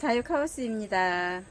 자유카우스입니다.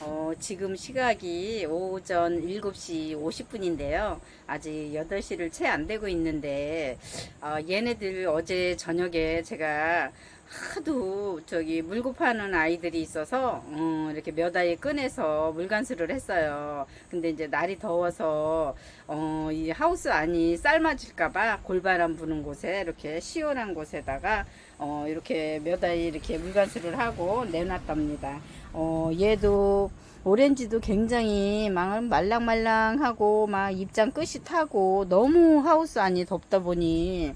어, 지금 시각이 오전 7시 50분인데요. 아직 8시를 채 안 되고 있는데, 어, 얘네들 어제 저녁에 제가 하도 저기 물고 파는 아이들이 있어서, 어, 이렇게 몇 아이 꺼내서 물간수를 했어요. 근데 이제 날이 더워서, 어, 이 하우스 안이 삶아질까봐 골바람 부는 곳에 이렇게 시원한 곳에다가, 어, 이렇게 몇 아이 이렇게 물간수를 하고 내놨답니다. 어, 얘도 오렌지도 굉장히 막 말랑말랑하고 막 입장 끝이 타고 너무 하우스 안이 덥다 보니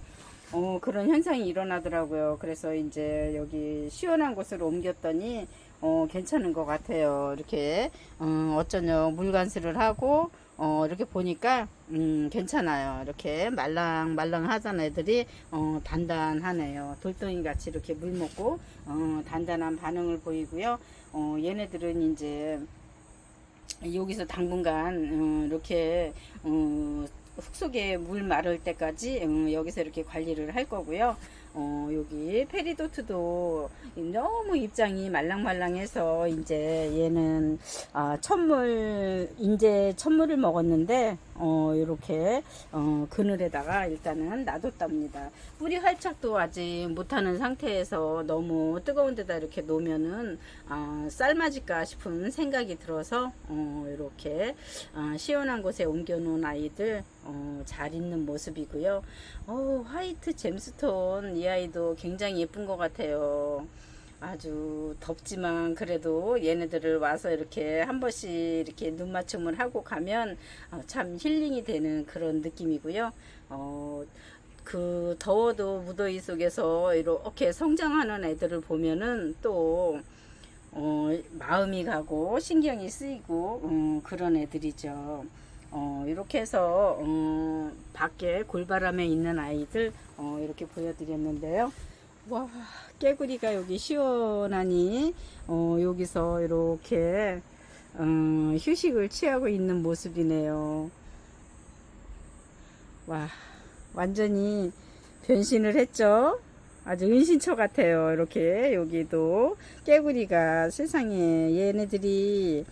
어, 그런 현상이 일어나더라고요. 그래서 이제 여기 시원한 곳으로 옮겼더니 어, 괜찮은 것 같아요. 이렇게 어, 어쩌냐 물간수를 하고 어, 이렇게 보니까 음, 괜찮아요. 이렇게 말랑말랑 하던 애들이 어, 단단하네요. 돌덩이 같이 이렇게 물 먹고 어, 단단한 반응을 보이고요. 어, 얘네들은 이제 여기서 당분간 어, 이렇게 어, 흙 속에 물 마를 때까지 어, 여기서 이렇게 관리를 할 거고요. 어, 여기 페리도트도 너무 입장이 말랑말랑해서 이제 얘는 아, 첫물 이제 첫물을 먹었는데 어, 이렇게 어, 그늘에다가 일단은 놔뒀답니다. 뿌리 활착도 아직 못하는 상태에서 너무 뜨거운 데다 이렇게 놓으면은 아, 삶아질까 싶은 생각이 들어서 어, 이렇게 아, 시원한 곳에 옮겨놓은 아이들 어, 잘 있는 모습이고요. 어, 화이트 잼스톤 이 아이도 굉장히 예쁜 것 같아요. 아주 덥지만 그래도 얘네들을 와서 이렇게 한 번씩 이렇게 눈 맞춤을 하고 가면 어, 참 힐링이 되는 그런 느낌이고요. 어, 그 더워도 무더위 속에서 이렇게 성장하는 애들을 보면은 또 어, 마음이 가고 신경이 쓰이고 음, 그런 애들이죠. 어, 이렇게 해서 어, 밖에 골바람에 있는 아이들 어, 이렇게 보여드렸는데요. 와 깨구리가 여기 시원하니 어, 여기서 이렇게 어, 휴식을 취하고 있는 모습이네요. 와 완전히 변신을 했죠. 아주 은신처 같아요. 이렇게 여기도 깨구리가 세상에 얘네들이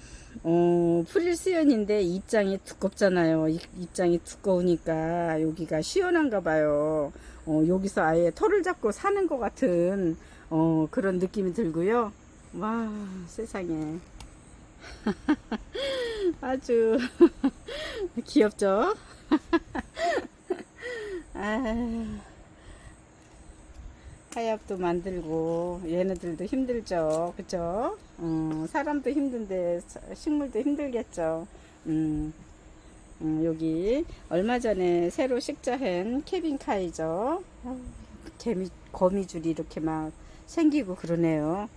어, 프릴 수연인데 입장이 두껍잖아요. 이- 입장이 두꺼우니까 여기가 시원한가 봐요. 어, 여기서 아예 털을 잡고 사는 것 같은 어, 그런 느낌이 들고요. 와 세상에. 아주 귀엽죠? 아, 하엽도 만들고 얘네들도 힘들죠? 그죠 음, 사람도 힘든데 사- 식물도 힘들겠죠? 음, 음, 여기 얼마 전에 새로 식자한 케빈 아우, 개미 거미줄이 이렇게 막 생기고 그러네요.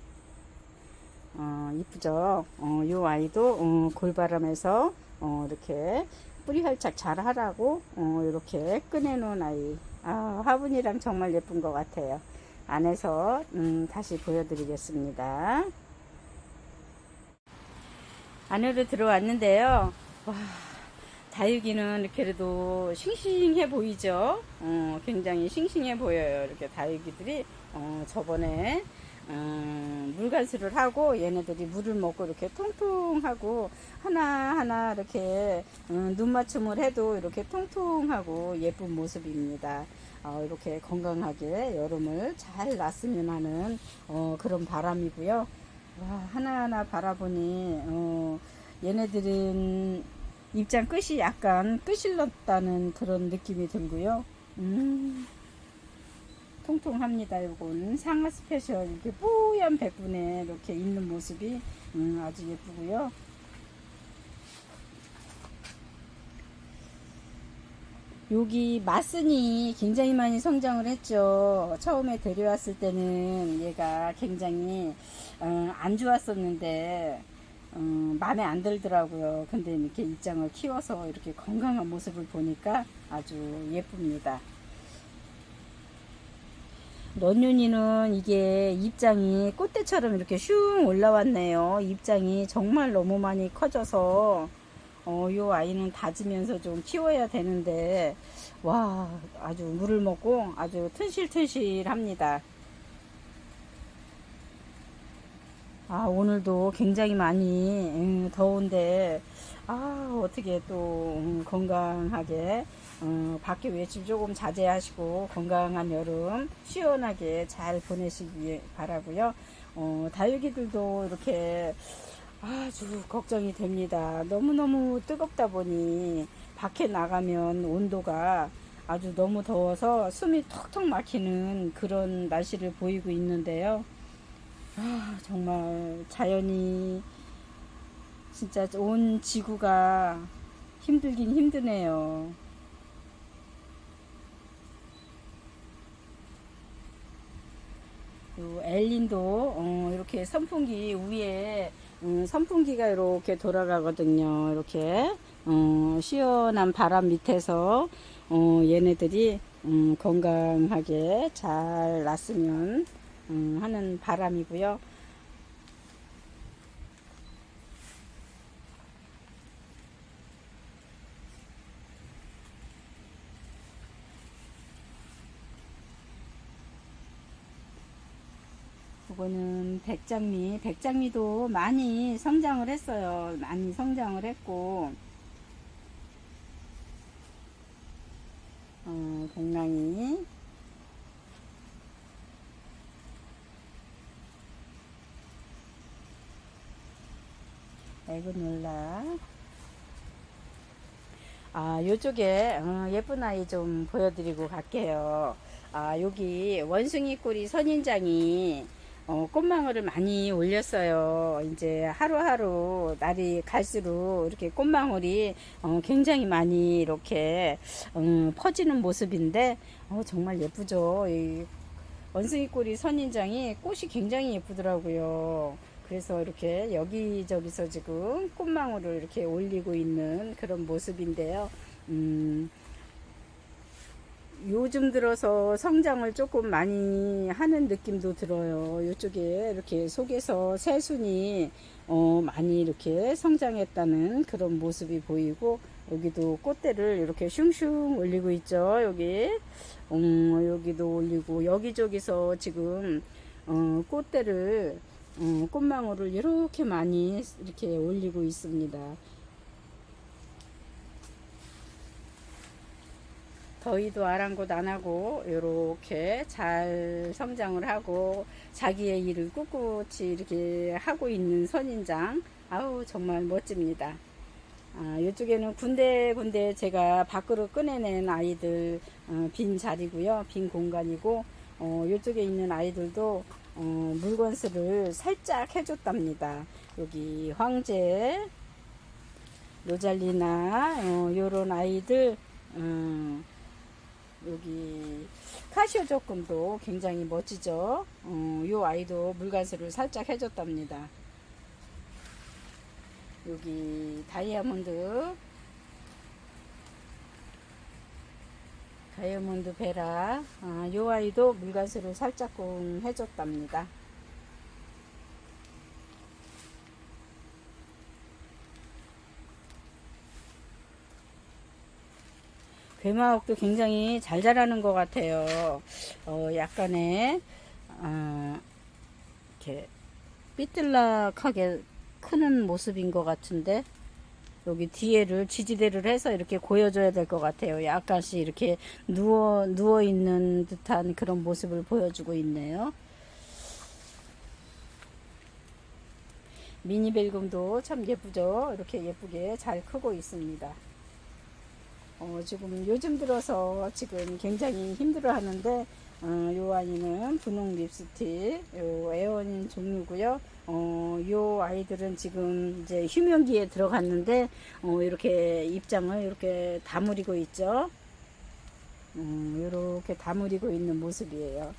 어, 이쁘죠? 어, 요 아이도 어, 골바람에서 어, 이렇게 뿌리 활착 잘 하라고 어, 이렇게 꺼내놓은 아이. 아, 화분이랑 정말 예쁜 것 같아요. 안에서 음, 다시 보여드리겠습니다. 안으로 들어왔는데요. 와, 다육이는 그래도 싱싱해 보이죠? 어, 굉장히 싱싱해 보여요. 이렇게 다육이들이 어, 저번에 음, 물간수를 하고 얘네들이 물을 먹고 이렇게 통통하고 하나하나 이렇게 음, 눈 맞춤을 해도 이렇게 통통하고 예쁜 모습입니다. 어, 이렇게 건강하게 여름을 잘 났으면 하는 어, 그런 바람이고요. 와, 하나하나 바라보니 어, 얘네들은 입장 끝이 약간 끄실렀다는 그런 느낌이 들고요. 음, 통통합니다. 요건 상하 스페셜 이렇게 뽀얀 백분에 이렇게 있는 모습이 음, 아주 예쁘고요. 여기 마슨이 굉장히 많이 성장을 했죠. 처음에 데려왔을 때는 얘가 굉장히 어, 안 좋았었는데 어, 마음에 안 들더라고요. 근데 이렇게 입장을 키워서 이렇게 건강한 모습을 보니까 아주 예쁩니다. 런윤이는 이게 입장이 꽃대처럼 이렇게 슝 올라왔네요. 입장이 정말 너무 많이 커져서 어, 요 아이는 다지면서 좀 키워야 되는데, 와, 아주 물을 먹고 아주 튼실튼실합니다. 아, 오늘도 굉장히 많이 음, 더운데, 아, 어떻게 또 음, 건강하게, 어, 밖에 외출 조금 자제하시고, 건강한 여름 시원하게 잘 보내시기 바라고요 어, 다육이들도 이렇게 아주 걱정이 됩니다. 너무너무 뜨겁다 보니, 밖에 나가면 온도가 아주 너무 더워서 숨이 턱턱 막히는 그런 날씨를 보이고 있는데요. 아, 정말 자연이 진짜 온 지구가 힘들긴 힘드네요. 요 엘린도 어, 이렇게 선풍기 위에 음, 선풍기가 이렇게 돌아가거든요. 이렇게 어, 시원한 바람 밑에서 어, 얘네들이 음, 건강하게 잘 났으면 음, 하는 바람이고요. 이거는 백장미. 백장미도 많이 성장을 했어요. 많이 성장을 했고, 어, 복랑이. 에그놀라. 아, 요쪽에 어, 예쁜 아이 좀 보여드리고 갈게요. 아, 여기 원숭이 꼬리 선인장이 어, 꽃망울을 많이 올렸어요. 이제 하루하루 날이 갈수록 이렇게 꽃망울이 어, 굉장히 많이 이렇게 어, 퍼지는 모습인데 어, 정말 예쁘죠. 이 원숭이 꼬리 선인장이 꽃이 굉장히 예쁘더라고요. 그래서 이렇게 여기저기서 지금 꽃망울을 이렇게 올리고 있는 그런 모습인데요. 음, 요즘 들어서 성장을 조금 많이 하는 느낌도 들어요. 이쪽에 이렇게 속에서 새순이 어, 많이 이렇게 성장했다는 그런 모습이 보이고 여기도 꽃대를 이렇게 슝슝 올리고 있죠. 여기 음, 여기도 올리고 여기저기서 지금 어, 꽃대를 어, 꽃망울을 이렇게 많이 이렇게 올리고 있습니다. 더위도 아랑곳 안 하고 이렇게 잘 성장을 하고 자기의 일을 꿋꿋이 이렇게 하고 있는 선인장 아우 정말 멋집니다. 아, 이쪽에는 군데군데 제가 밖으로 꺼내낸 아이들 어, 빈 자리고요. 빈 공간이고 어, 이쪽에 있는 아이들도 어, 물건수를 살짝 해줬답니다. 여기 황제, 로잘리나 어, 요런 아이들 어, 여기 카시오 조금도 굉장히 멋지죠. 어, 요 아이도 물간수를 살짝 해줬답니다. 여기 다이아몬드 다이아몬드 베라 아, 요 아이도 물간수를 살짝 공 해줬답니다. 괴마옥도 굉장히 잘 자라는 것 같아요. 어, 약간의 어, 이렇게 삐뚤락하게 크는 모습인 것 같은데 여기 뒤에를 지지대를 해서 이렇게 고여줘야 될 것 같아요. 약간씩 이렇게 누워 누워 있는 듯한 그런 모습을 보여주고 있네요. 미니벨금도 참 예쁘죠. 이렇게 예쁘게 잘 크고 있습니다. 어, 지금 요즘 들어서 지금 굉장히 힘들어 하는데, 어, 요 아이는 분홍 립스틱, 요 에어인 종류고요. 어, 요 아이들은 지금 이제 휴면기에 들어갔는데, 어, 이렇게 입장을 이렇게 다무리고 있죠. 음, 이렇게 다무리고 있는 모습이에요.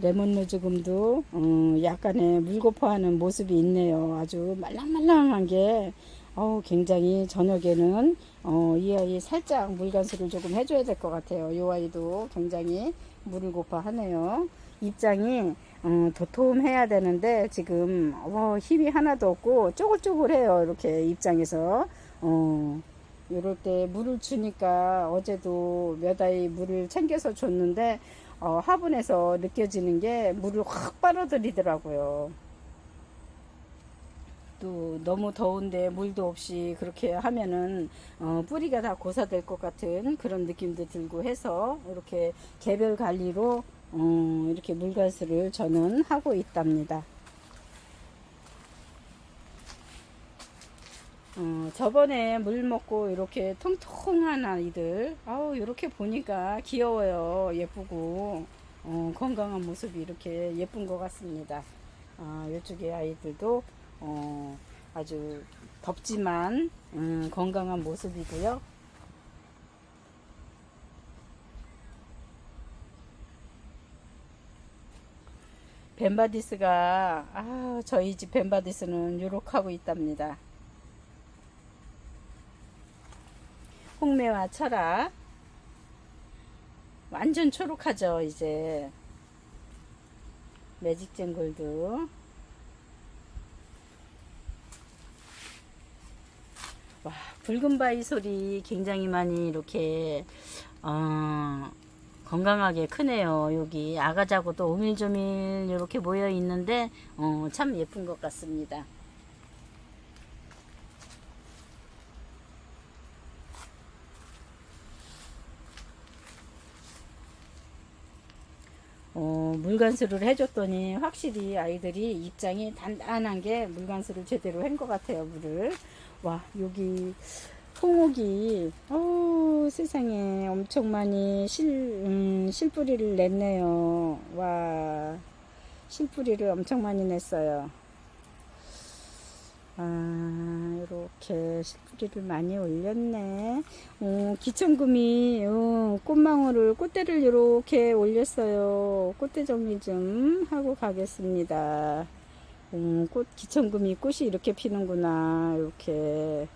레몬로즈금도 어, 약간의 물고파하는 모습이 있네요. 아주 말랑말랑한 게 어, 굉장히 저녁에는 어, 이 아이 살짝 물간수를 조금 해줘야 될 것 같아요. 이 아이도 굉장히 물을 고파하네요. 입장이 어, 도톰해야 되는데 지금 어, 힘이 하나도 없고 쪼글쪼글해요. 이렇게 입장에서 어, 이럴 때 물을 주니까 어제도 몇 아이 물을 챙겨서 줬는데 어, 화분에서 느껴지는 게 물을 확 빨아들이더라고요. 또 너무 더운데 물도 없이 그렇게 하면은 어, 뿌리가 다 고사될 것 같은 그런 느낌도 들고 해서 이렇게 개별 관리로 어, 이렇게 물관수를 저는 하고 있답니다. 어, 저번에 물 먹고 이렇게 통통한 아이들, 아우, 이렇게 보니까 귀여워요. 예쁘고, 어, 건강한 모습이 이렇게 예쁜 것 같습니다. 아, 이쪽에 아이들도, 어, 아주 덥지만, 음, 건강한 모습이고요. 벤바디스가, 아, 저희 집 벤바디스는 유록하고 있답니다. 홍매와 철학 완전 초록하죠 이제 매직젠 골드 붉은 바위 소리 굉장히 많이 이렇게 어, 건강하게 크네요. 여기 아가자고도 오밀조밀 이렇게 모여 있는데 어, 참 예쁜 것 같습니다. 어, 물관수를 해줬더니 확실히 아이들이 입장이 단단한 게 물관수를 제대로 한 것 같아요 물을 와 여기 홍옥이 어 세상에 엄청 많이 실, 음, 실뿌리를 냈네요 와 실뿌리를 엄청 많이 냈어요 아, 이렇게 실뿌리를 많이 올렸네. 어, 기천금이 어, 꽃망울을 꽃대를 이렇게 올렸어요. 꽃대 정리 좀 하고 가겠습니다. 음, 꽃 기천금이 꽃이 이렇게 피는구나. 이렇게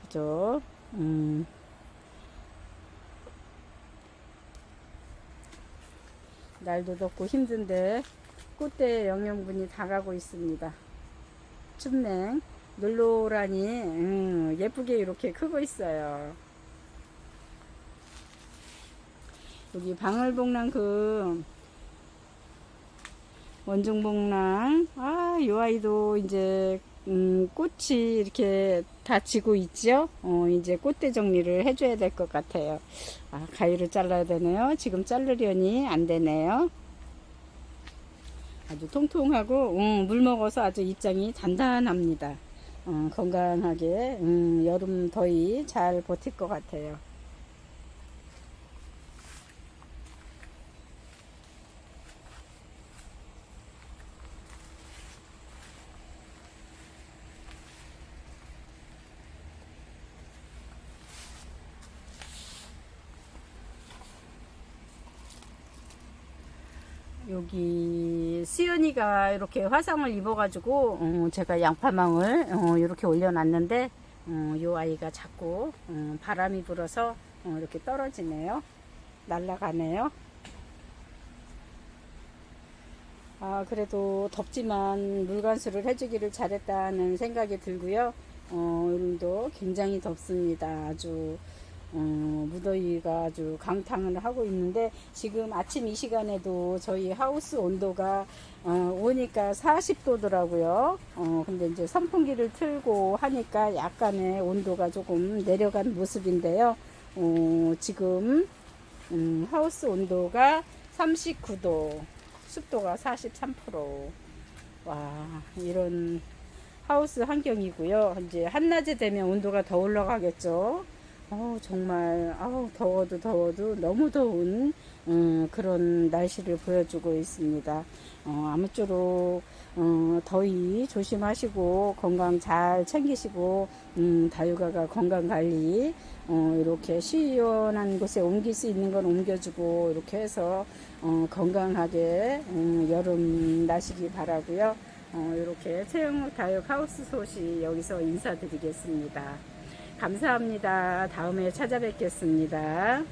그죠? 음. 날도 덥고 힘든데 꽃대 영양분이 다 가고 있습니다. 춥냉 놀로라니 음, 예쁘게 이렇게 크고 있어요. 여기 방울복랑 그 원종복랑 아이 아이도 이제 음, 꽃이 이렇게 다 지고 있죠. 어, 이제 꽃대 정리를 해줘야 될 것 같아요. 아, 가위로 잘라야 되네요. 지금 자르려니 안 되네요. 아주 통통하고 음, 물 먹어서 아주 입장이 단단합니다. 어, 건강하게 음, 여름 더위 잘 버틸 것 같아요. 여기 수연이가 이렇게 화상을 입어가지고 어, 제가 양파망을 어, 이렇게 올려놨는데 어, 이 아이가 자꾸 어, 바람이 불어서 어, 이렇게 떨어지네요. 날아가네요. 아 그래도 덥지만 물관수를 해주기를 잘했다는 생각이 들고요. 어, 오늘도 굉장히 덥습니다. 아주 어, 무더위가 아주 강탕을 하고 있는데 지금 아침 이 시간에도 저희 하우스 온도가 어, 오니까 40도더라고요. 어, 근데 이제 선풍기를 틀고 하니까 약간의 온도가 조금 내려간 모습인데요. 어, 지금 음, 하우스 온도가 39도, 습도가 43%. 와, 이런 하우스 환경이고요. 이제 한낮에 되면 온도가 더 올라가겠죠. 어 정말 아우 더워도 더워도 너무 더운 음, 그런 날씨를 보여주고 있습니다. 어, 아무쪼록 어, 더위 조심하시고 건강 잘 챙기시고 음, 다육아가 건강 관리 어, 이렇게 시원한 곳에 옮길 수 있는 건 옮겨주고 이렇게 해서 어, 건강하게 음, 여름 나시기 바라고요. 어, 이렇게 최영욱 다육 하우스 소식 여기서 인사드리겠습니다. 감사합니다. 다음에 찾아뵙겠습니다.